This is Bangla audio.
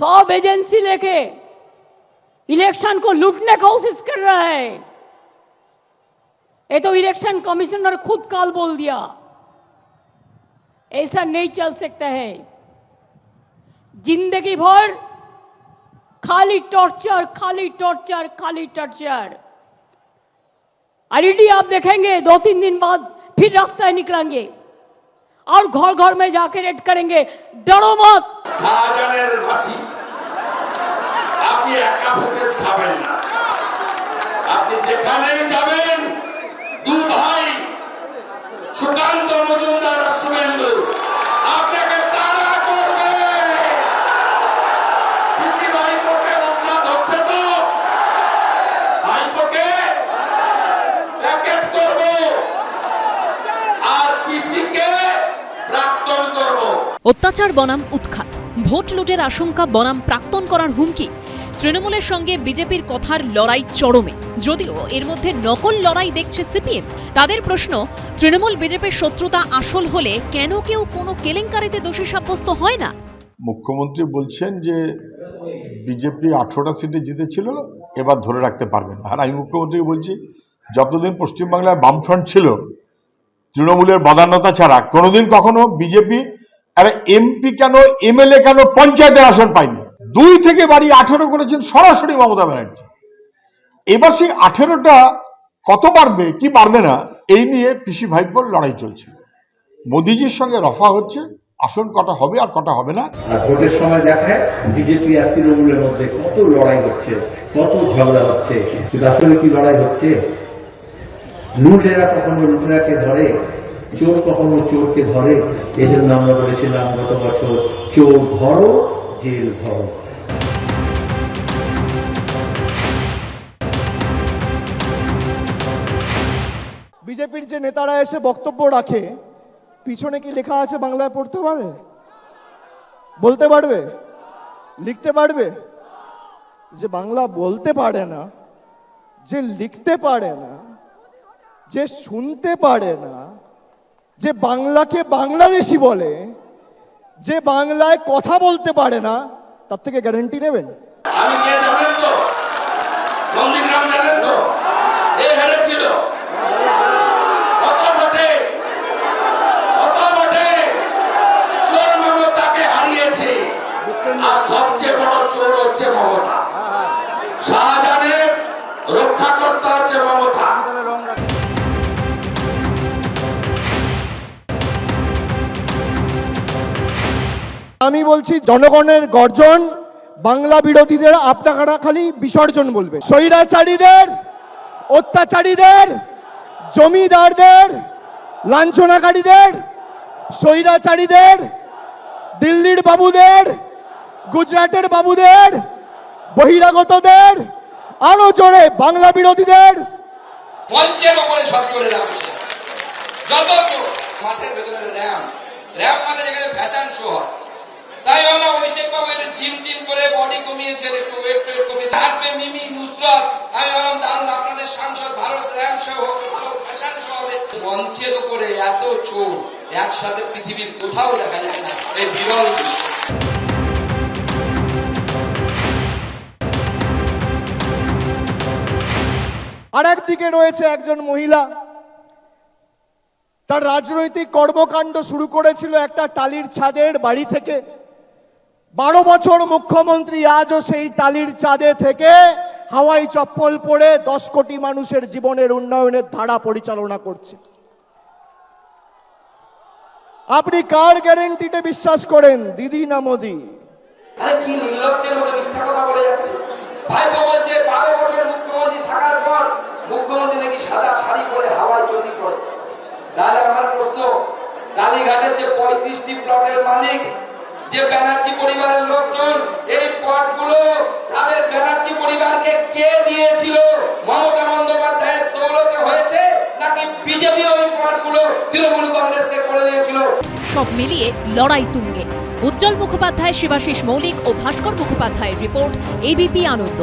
सब एजेंसी लेके इलेक्शन को लूटने की कोशिश कर रहा है। ये तो इलेक्शन कमिश्नर खुद काल बोल दिया। ऐसा नहीं चल सकता है। ज़िंदगी भर खाली टॉर्चर खाली टॉर्चर खाली टॉर्चर। ऑलरेडी आप देखेंगे, दो तीन दिन बाद फिर रास्ता निकलेंगे। और घर घर में जाकर रेड करेंगे डरो मत শাহজাহানের মাসি আপনি একা ফুটেজ খাবেন না আপনি যেখানেই যাবেন দু ভাই সুকান্ত মজুমদার আর শুভেন্দু অত্যাচার বনাম উৎখাত। ভোট লুটের আশঙ্কা বনাম প্রাক্তন করার হুমকি। তৃণমূলের সঙ্গে বিজেপির কথার লড়াই চরমে। যদিও এর মধ্যে নকল লড়াই দেখছে সিপিএম। তাদের প্রশ্ন, তৃণমূল বিজেপির শত্রুতা আসল হলে কেন কেউ কোনো কেলেঙ্কারিতে দোষী সাব্যস্ত হয় না? মুখ্যমন্ত্রী বলছেন যে, বিজেপি আঠেরোটা সিটে জিতেছিল, এবার ধরে রাখতে পারবেন আর আমি মুখ্যমন্ত্রীকে বলছি, যতদিন পশ্চিমবাংলায় বামফ্রন্ট ছিল, তৃণমূলের বদান্যতা ছাড়া কোনোদিন কখনো বিজেপি আরে এমপি কেন এমএলএ কেন পঞ্চায়েতের আসন পায়নি? দুই থেকে বাড়ি আঠেরো করেছেন সরাসরি মমতা ব্যানার্জি। এবার সেই আঠেরোটা কত পারবে কি পারবে না, এই নিয়ে পিসি ভাইপোর লড়াই চলছে। মোদিজির সঙ্গে রফা হচ্ছে, আসন কটা হবে আর কটা হবে না। ভোটের সময় দেখায় বিজেপি আর তৃণমূলের মধ্যে কত লড়াই হচ্ছে, কত ঝগড়া হচ্ছে, কিন্তু আসলে কি লড়াই হচ্ছে? লুটেরা কখনো লুটেরাকে ধরে চোর কখনো চোরকে ধরে, এজন্য আমরা বলেছিলাম গত বছর চোর ধরো, জেল ধরো। বিজেপির যে নেতারা এসে বক্তব্য রাখে, পিছনে কি লেখা আছে বাংলায় পড়তে পারে? বলতে পারবে? লিখতে পারবে? যে বাংলা বলতে পারে না, যে লিখতে পারে না, যে শুনতে পারে না যে বাংলাকে বাংলাদেশি বলে, যে বাংলায় কথা বলতে পারে না, তার থেকে গ্যারেন্টি নেবেন। সবচেয়ে বড় চোর হচ্ছে মমতা। শাহজাহানের রক্ষাকর্তা হচ্ছে মমতা। আমি বলছি, জনগণের গর্জন বাংলা বিরোধীদের আপনারা খালি বিসর্জন বলবে। স্বৈরাচারীদের, অত্যাচারীদের, জমিদারদের, লাঞ্ছনাকারীদের, স্বৈরাচারীদের, দিল্লির বাবুদের, গুজরাটের বাবুদের, বহিরাগতদের, আরও জোরে বাংলা বিরোধীদের। মঞ্চের ওপরে সব বসে যত মাঠের ভেতরে র্যাম। র্যাম মানে যেখানে ফ্যাশন শো হয়। তাই অভিষেক জিম টিম করে বডি কমিয়েছেন একটু ওয়েট টোয়েট কমিয়েছে। হাঁটবে মিমি, নুসরত। আমি ভাবলাম, দারুণ, আপনাদের সাংসদ ভারত র্যাম হোক ফ্যাশন মঞ্চের উপরে এত চোর, একসাথে পৃথিবীর কোথাও দেখা যায় না, এই বিরল দৃশ্য। আর একদিকে রয়েছে একজন মহিলা। তার রাজনৈতিক কর্মকাণ্ড শুরু করেছিল একটা টালির ছাদের বাড়ি থেকে। বারো বছর মুখ্যমন্ত্রী আজও সেই টালির চাঁদে থেকে হাওয়াই চপ্পল পরে দশ কোটি মানুষের জীবনের উন্নয়নের ধারা পরিচালনা করছে। আপনি কার গ্যারেন্টিতে বিশ্বাস করেন? দিদি না মোদি? মুখ্যমন্ত্রী নাকি সাদা শাড়ি পরে পরে। তাহলে আমার প্রশ্ন, কালীঘাটের যে পঁয়ত্রিশটি প্লটের মালিক যে ব্যানার্জি পরিবারের লোকজন, এই পটগুলো তাদের ব্যানার্জি পরিবারকে কে দিয়েছিল? মমতা বন্দ্যোপাধ্যায়ের দৌলতে হয়েছে নাকি বিজেপি ওই পটগুলো তৃণমূল কংগ্রেসকে করে দিয়েছিল? সব মিলিয়ে লড়াই তুঙ্গে। উজ্জ্বল মুখোপাধ্যায়, শিবাশিস মৌলিক ও ভাস্কর মুখোপাধ্যায়ের রিপোর্ট এবিপি আনন্দ।